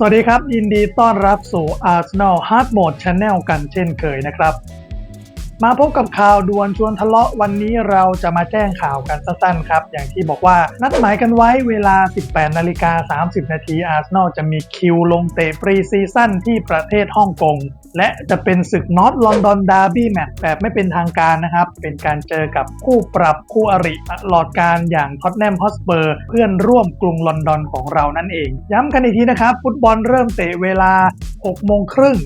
สวัสดีครับ ยินดีต้อนรับสู่ Arsenal Hard Mode Channel กันเช่นเคยนะครับ มาพบกับข่าวด่วนชวนทะเลาะวันนี้เราจะมาแจ้งข่าวกันสั้นๆครับ อย่างที่บอกว่านัดหมายกันไว้เวลา 18 นาฬิกา 30 นาที Arsenal จะมีคิวลงเตะปรีซีซั่นที่ประเทศฮ่องกง และจะเป็นศึกนอตลอนดอนดาร์บี้แมตช์แบบไม่เป็นทางการนะครับ เป็นการเจอกับคู่ปรับคู่อริตลอดการอย่างท็อตแนมฮอสเปอร์เพื่อนร่วมกรุงลอนดอนของเรานั่นเอง ย้ำกันอีกทีนะครับ ฟุตบอลเริ่มเตะเวลา 6 โมงครึ่ง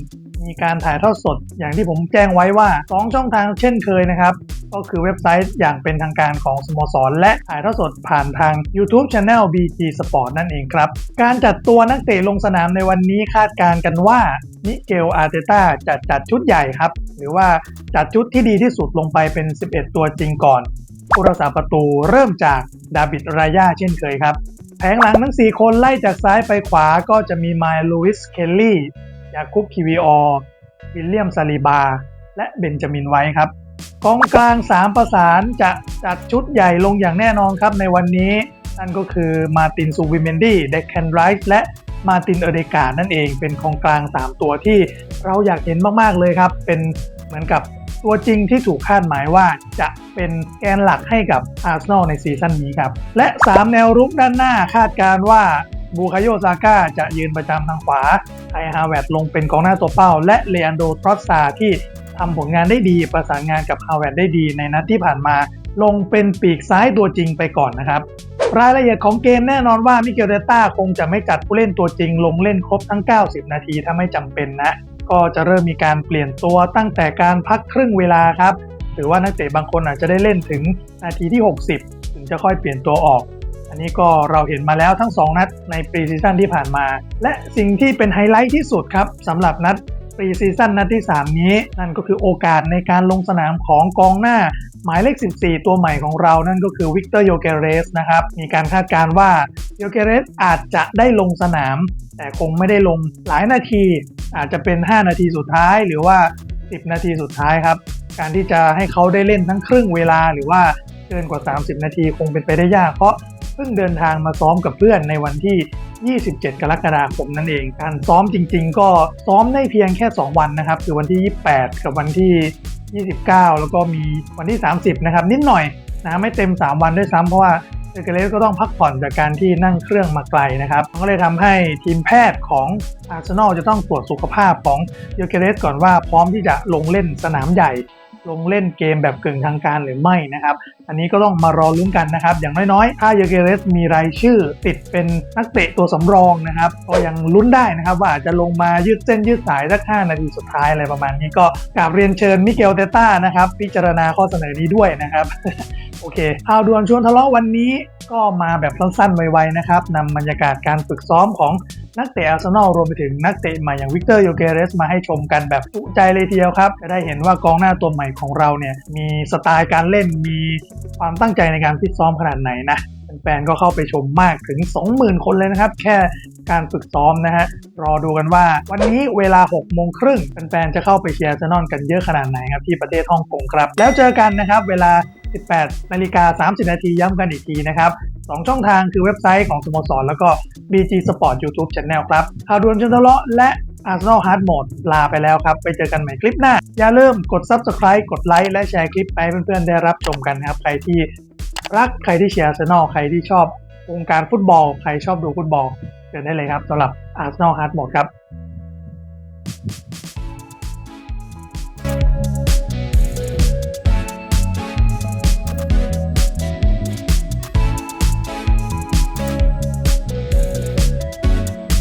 มีการถ่ายทอดสดอย่างที่ผมแจ้งไว้ว่า 2 ช่องทางเช่นเคยนะครับ ก็คือเว็บไซต์อย่างเป็นทางการของสโมสร และถ่ายทอดสดผ่านทาง YouTube Channel BG Sport นั่นเองครับ การจัดตัวนักเตะลงสนามในวันนี้คาดการณ์กันว่ามิเกลอาร์เตต้าจะจัดชุดใหญ่ครับ หรือว่าจัดชุดที่ดีที่สุดลงไปเป็น 11 ตัวจริงก่อนผู้รักษาประตูเริ่มจากดาบิดรายาเช่นเคยครับ แผงหลังทั้ง 4 คนไล่จากซ้ายไปขวาก็จะมีไมล์ลูอิส เคลลี่ ยาคุบคิวิออวิลเลียมซาลีบา และเบนจามินไว้ครับกองกลาง 3 ประสานจะจัดชุดใหญ่ลงอย่างแน่นอนครับในวันนี้ นั่นก็คือมาตินซูวิเมนดี้เดคแคนไรส์และมาตินเอเดกานั่นเองเป็นกองกลาง 3 ตัวที่เราอยากเห็นมากๆเลยครับ เป็นเหมือนกับตัวจริงที่ถูกคาดหมายว่าจะเป็นแกนหลักให้กับอาร์เซนอลในซีซั่นนี้ครับ และ 3 แนวรุกด้านหน้าคาดการณ์ว่า บูคาโยซาก้าจะยืนประจำทางขวาไทฮาแวดลงเป็นกองหน้าตัวเป้า และเลอันโดทรอสซาที่ทำผลงานได้ดีประสานงานกับฮาแวดได้ดีในนัดที่ผ่านมาลงเป็นปีกซ้ายตัวจริงไปก่อนนะครับ รายละเอียดของเกมแน่นอนว่ามิเกลเดต้าคงจะไม่จัดผู้เล่นตัวจริง ลงเล่นครบทั้ง 90 นาทีถ้าไม่จำเป็นนะ ก็จะเริ่มมีการเปลี่ยนตัวตั้งแต่การพักครึ่งเวลาครับหรือว่านักเตะบางคนอาจจะได้เล่นถึงนาทีที่ 60 ถึงจะค่อยเปลี่ยนตัวออก อันนี้ก็เราเห็นมาแล้วทั้ง 2 นัดในปรีซีซั่นที่ผ่านมา และสิ่งที่เป็นไฮไลท์ที่สุดครับสำหรับนัดปรีซีซั่นนัดที่ 3 นี้ นั่นก็คือโอกาสในการลงสนามของกองหน้า หมายเลข 14 ตัวใหม่ของเรานั่นก็คือวิกเตอร์โยเกเรสนะครับ มีการคาดการณ์ว่าโยเกเรสอาจจะได้ลงสนาม แต่คงไม่ได้ลงหลายนาที อาจจะเป็น 5 นาทีสุดท้ายหรือว่า 10 นาทีสุดท้ายครับ การที่จะให้เขาได้เล่นทั้งครึ่งเวลาหรือว่าเกินกว่า 30 นาทีคงเป็นไปได้ยาก เพราะ เพิ่งเดินทางมาซ้อมกับเพื่อนในวันที่ 27 กรกฎาคมนั่นเอง การซ้อมจริง ๆ ก็ซ้อมได้เพียงแค่ 2 วันนะครับ คือวันที่ 28 กับวันที่ 29 แล้วก็มีวันที่ 30 นะครับ นิดหน่อยนะไม่เต็ม 3 วันด้วยซ้ำเพราะว่าเอเกเรสก็ต้องพักผ่อนจากการที่นั่งเครื่องมาไกลนะครับมันก็เลยทำให้ทีมแพทย์ของอาร์เซนอลจะต้องตรวจสุขภาพของเยเกเรสก่อนว่าพร้อมที่จะลงเล่นสนามใหญ่ ลงเล่นเกมแบบกึ่งทางการหรือไม่นะครับ อันนี้ก็ต้องมารอลุ้นกันนะครับ อย่างน้อยๆ ถ้าเยเกเรสมีรายชื่อติดเป็นนักเตะตัวสำรองนะครับ ก็ยังลุ้นได้นะครับ ว่าอาจจะลงมายืดเส้นยืดสายสัก 5 นาทีสุดท้ายอะไรประมาณนี้ก็กราบเรียนเชิญมิเกลเตต้านะครับ พิจารณาข้อเสนอนี้ด้วยนะครับ โอเคข่าวด่วนชวนทะเลาะวันนี้ก็มาแบบสั้นๆไวๆนะครับนำบรรยากาศการฝึกซ้อมของนักเตะอาร์เซนอลรวมไปถึงนักเตะใหม่อย่างวิกเตอร์โยเกเรสมาให้ชมกันแบบจุใจเลยทีเดียวครับ จะได้เห็นว่ากองหน้าตัวใหม่ของเราเนี่ยมีสไตล์การเล่นมีความตั้งใจในการฟิตซ้อมขนาดไหนนะแฟนๆก็เข้าไปชมมากถึง 20,000 คนเลยนะครับ แค่การฝึกซ้อมนะฮะ รอดูกันว่า วันนี้เวลา 6 โมงครึ่งแฟนๆจะเข้าไปเชียร์อาร์เซนอลกันเยอะขนาดไหนครับ ที่ประเทศฮ่องกงครับ แล้วเจอกันนะครับ เวลา 18นาฬิกา30 นาทีย้ำกันอีกทีนะครับ2ช่องทางคือเว็บไซต์ของสโมสร แล้วก็ BG Sport YouTube Channel ครับข่าวด่วนชนทะเลาะและ Arsenal Hard Mode ลาไปแล้วครับ ไปเจอกันใหม่คลิปหน้า อย่าลืมกด Subscribe กดไลค์และแชร์คลิปไปเพื่อนๆ ได้รับชมกันนะครับ ใครที่รักใครที่เชียร์อาร์เซนอลใครที่ชอบวงการฟุตบอล ใครชอบดูฟุตบอลเชิญได้เลยครับสำหรับ Arsenal Hard Mode ครับ